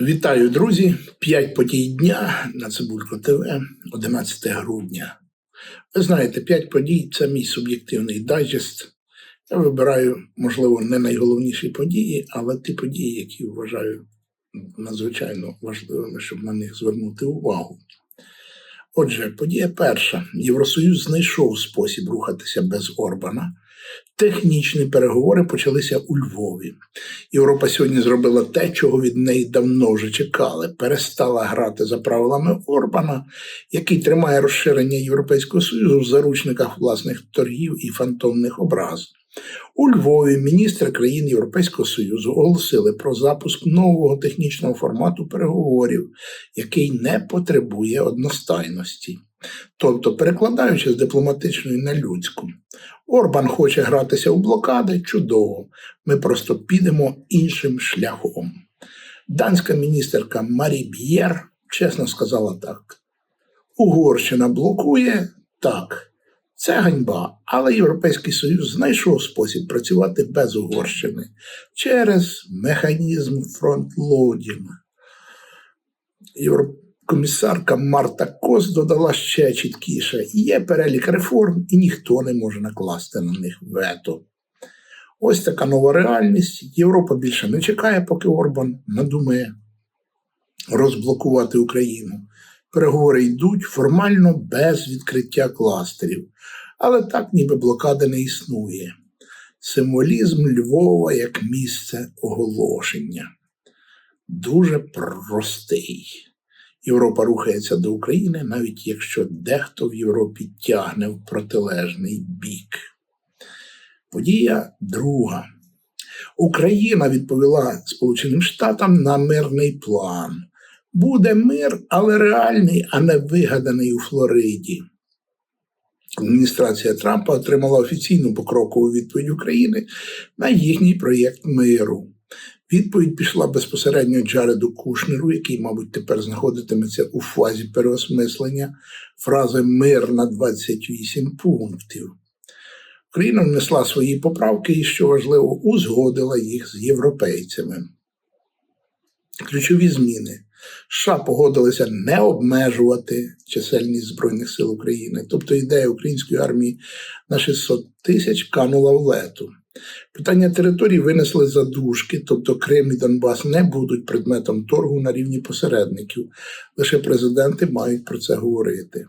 Вітаю, друзі! П'ять подій дня на Цибулько ТВ, 11 грудня. Ви знаєте, п'ять подій це мій суб'єктивний дайджест. Я вибираю, можливо, не найголовніші події, але ті події, які вважаю надзвичайно важливими, щоб на них звернути увагу. Отже, подія перша. Євросоюз знайшов спосіб рухатися без Орбана. Технічні переговори почалися у Львові. Європа сьогодні зробила те, чого від неї давно вже чекали. Перестала грати за правилами Орбана, який тримає розширення Європейського Союзу в заручниках власних торгів і фантомних образ. У Львові міністри країн Європейського Союзу оголосили про запуск нового технічного формату переговорів, який не потребує одностайності. Тобто, перекладаючи з дипломатичної на людську, Орбан хоче гратися у блокади чудово. Ми просто підемо іншим шляхом. Данська міністерка Марі Б'єр чесно сказала так: Угорщина блокує так. Це ганьба, але Європейський Союз знайшов спосіб працювати без Угорщини через механізм фронтлоудінга. Єврокомісарка Марта Кос додала ще чіткіше: є перелік реформ, і ніхто не може накласти на них вето. Ось така нова реальність. Європа більше не чекає, поки Орбан надумає розблокувати Україну. Переговори йдуть формально без відкриття кластерів, але так ніби блокади не існує. Символізм Львова як місце оголошення. Дуже простий. Європа рухається до України, навіть якщо дехто в Європі тягне в протилежний бік. Подія друга. Україна відповіла Сполученим Штатам на мирний план. Буде мир, але реальний, а не вигаданий у Флориді. Адміністрація Трампа отримала офіційну покрокову відповідь України на їхній проєкт миру. Відповідь пішла безпосередньо Джареду Кушнеру, який, мабуть, тепер знаходитиметься у фазі переосмислення фрази Мир на 28 пунктів. Україна внесла свої поправки і, що важливо, узгодила їх з європейцями. Ключові зміни. США погодилися не обмежувати чисельність Збройних сил України, тобто ідея української армії на 600 тисяч канула в лету. Питання територій винесли за дужки, тобто Крим і Донбас не будуть предметом торгу на рівні посередників. Лише президенти мають про це говорити.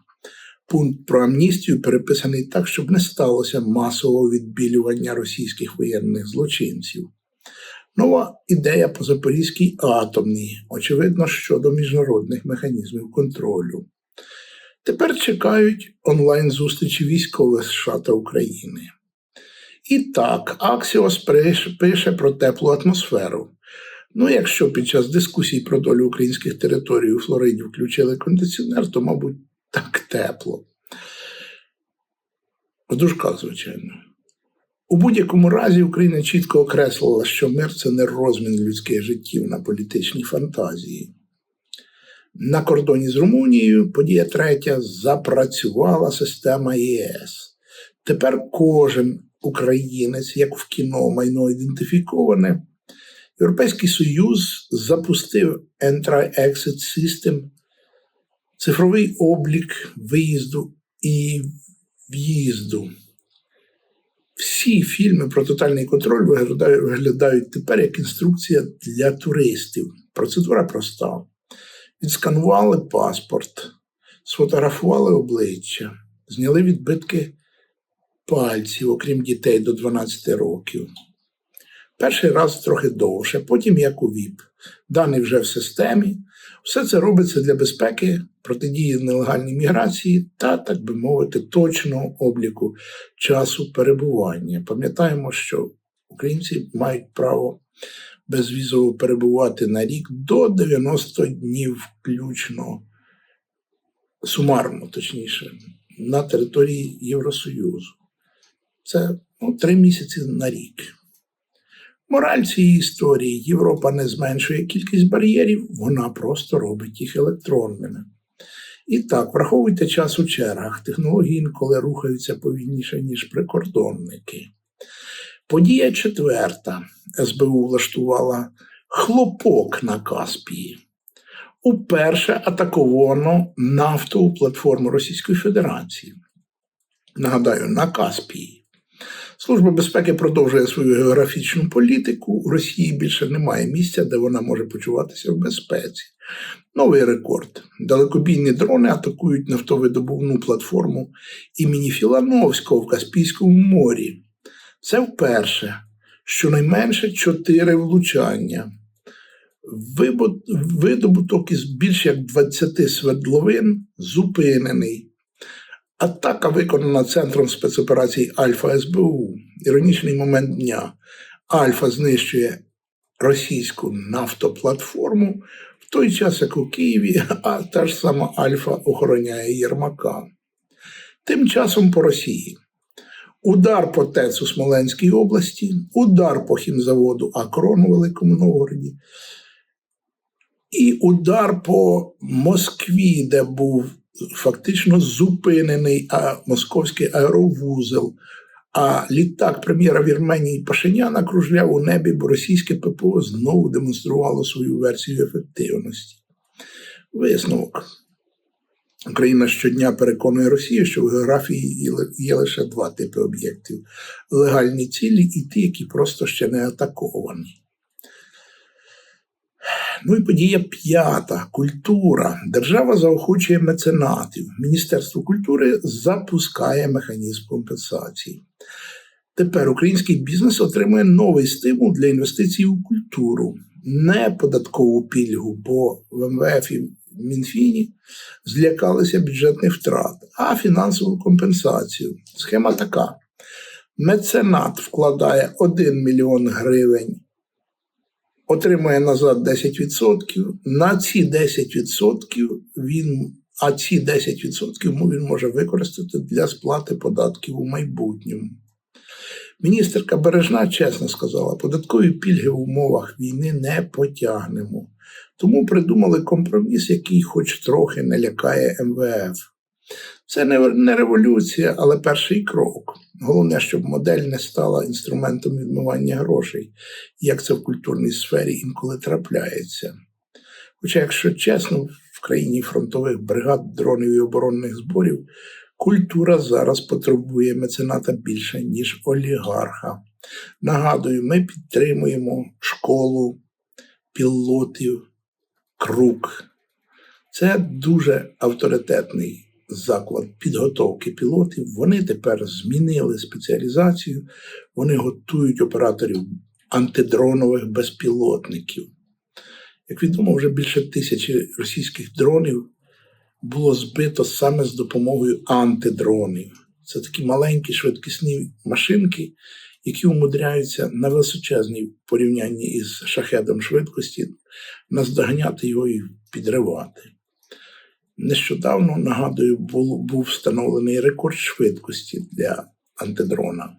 Пункт про амністію переписаний так, щоб не сталося масового відбілювання російських воєнних злочинців. Нова ідея по Запорізькій атомній, очевидно, щодо міжнародних механізмів контролю. Тепер чекають онлайн-зустрічі військових США та України. І так, Аксіос пише про теплу атмосферу. Ну, якщо під час дискусій про долю українських територій у Флориді включили кондиціонер, то, мабуть, так тепло. В звичайно. У будь-якому разі Україна чітко окреслила, що мир це не розмін людських життів на політичній фантазії. На кордоні з Румунією подія третя запрацювала система ЄС. Тепер кожен українець, як в кіно майно ідентифіковане, Європейський Союз запустив Entry-Exit System, цифровий облік виїзду і в'їзду. Всі фільми про тотальний контроль виглядають, тепер як інструкція для туристів. Процедура проста. Відсканували паспорт, сфотографували обличчя, зняли відбитки пальців, окрім дітей до 12 років. Перший раз трохи довше, потім як у ВІП. Дані вже в системі. Все це робиться для безпеки, протидії нелегальній міграції та, так би мовити, точного обліку часу перебування. Пам'ятаємо, що українці мають право безвізово перебувати на рік до 90 днів включно, сумарно, точніше, на території Євросоюзу. Це ну, три місяці на рік. Мораль цієї історії Європа не зменшує кількість бар'єрів, вона просто робить їх електронними. І так, враховуйте час у чергах. Технології інколи рухаються повільніше, ніж прикордонники. Подія четверта. СБУ влаштувала хлопок на Каспії. Уперше атаковано нафтову платформу Російської Федерації. Нагадаю, на Каспії. Служба безпеки продовжує свою географічну політику. У Росії більше немає місця, де вона може почуватися в безпеці. Новий рекорд. Далекобійні дрони атакують нафтовидобувну платформу імені Філановського в Каспійському морі. Це вперше. Щонайменше чотири влучання. Видобуток із більш як 20 свердловин зупинений. Атака виконана Центром спецоперацій Альфа СБУ. Іронічний момент дня. Альфа знищує російську нафтоплатформу в той час, як у Києві, а та ж сама Альфа охороняє Єрмака. Тим часом по Росії. Удар по ТЕЦ у Смоленській області, удар по хімзаводу Акрон у Великому Новгороді, і удар по Москві, де був фактично зупинений а, московський аеровузел. А літак прем'єра Вірменії Пашиняна кружляв у небі, бо російське ППО знову демонструвало свою версію ефективності. Висновок. Україна щодня переконує Росію, що в географії є лише два типи об'єктів: легальні цілі і ті, які просто ще не атаковані. Ну і подія п'ята культура. Держава заохочує меценатів. Міністерство культури запускає механізм компенсації. Тепер український бізнес отримує новий стимул для інвестицій у культуру, не податкову пільгу, бо в МВФ і Мінфіні злякалися бюджетних втрат, а фінансову компенсацію. Схема така: меценат вкладає 1 мільйон гривень отримує назад 10%. На ці 10% він, а ці 10% він може використати для сплати податків у майбутньому. Міністерка Бережна чесно сказала, податкові пільги в умовах війни не потягнемо. Тому придумали компроміс, який хоч трохи не лякає МВФ. Це не, революція, але перший крок. Головне, щоб модель не стала інструментом відмивання грошей, як це в культурній сфері інколи трапляється. Хоча, якщо чесно, в країні фронтових бригад, дронів і оборонних зборів культура зараз потребує мецената більше, ніж олігарха. Нагадую, ми підтримуємо школу пілотів Крук. Це дуже авторитетний заклад підготовки пілотів. Вони тепер змінили спеціалізацію, вони готують операторів антидронових безпілотників. Як відомо, вже більше тисячі російських дронів було збито саме з допомогою антидронів. Це такі маленькі швидкісні машинки, які умудряються на височезній порівнянні із шахедом швидкості наздоганяти його і підривати. Нещодавно, нагадую, був, був встановлений рекорд швидкості для антидрона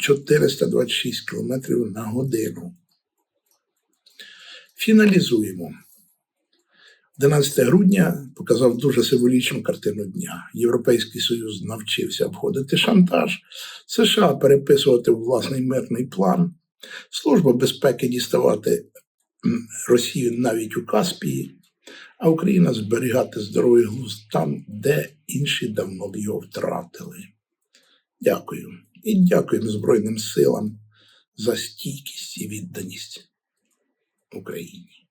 426 км на годину. Фіналізуємо. 11 грудня показав дуже символічну картину дня. Європейський Союз навчився обходити шантаж, США переписувати власний мирний план, Служба безпеки діставати Росію навіть у Каспії, а Україна зберігати здоровий глузд там, де інші давно його втратили. Дякую. І дякуємо Збройним силам за стійкість і відданість Україні.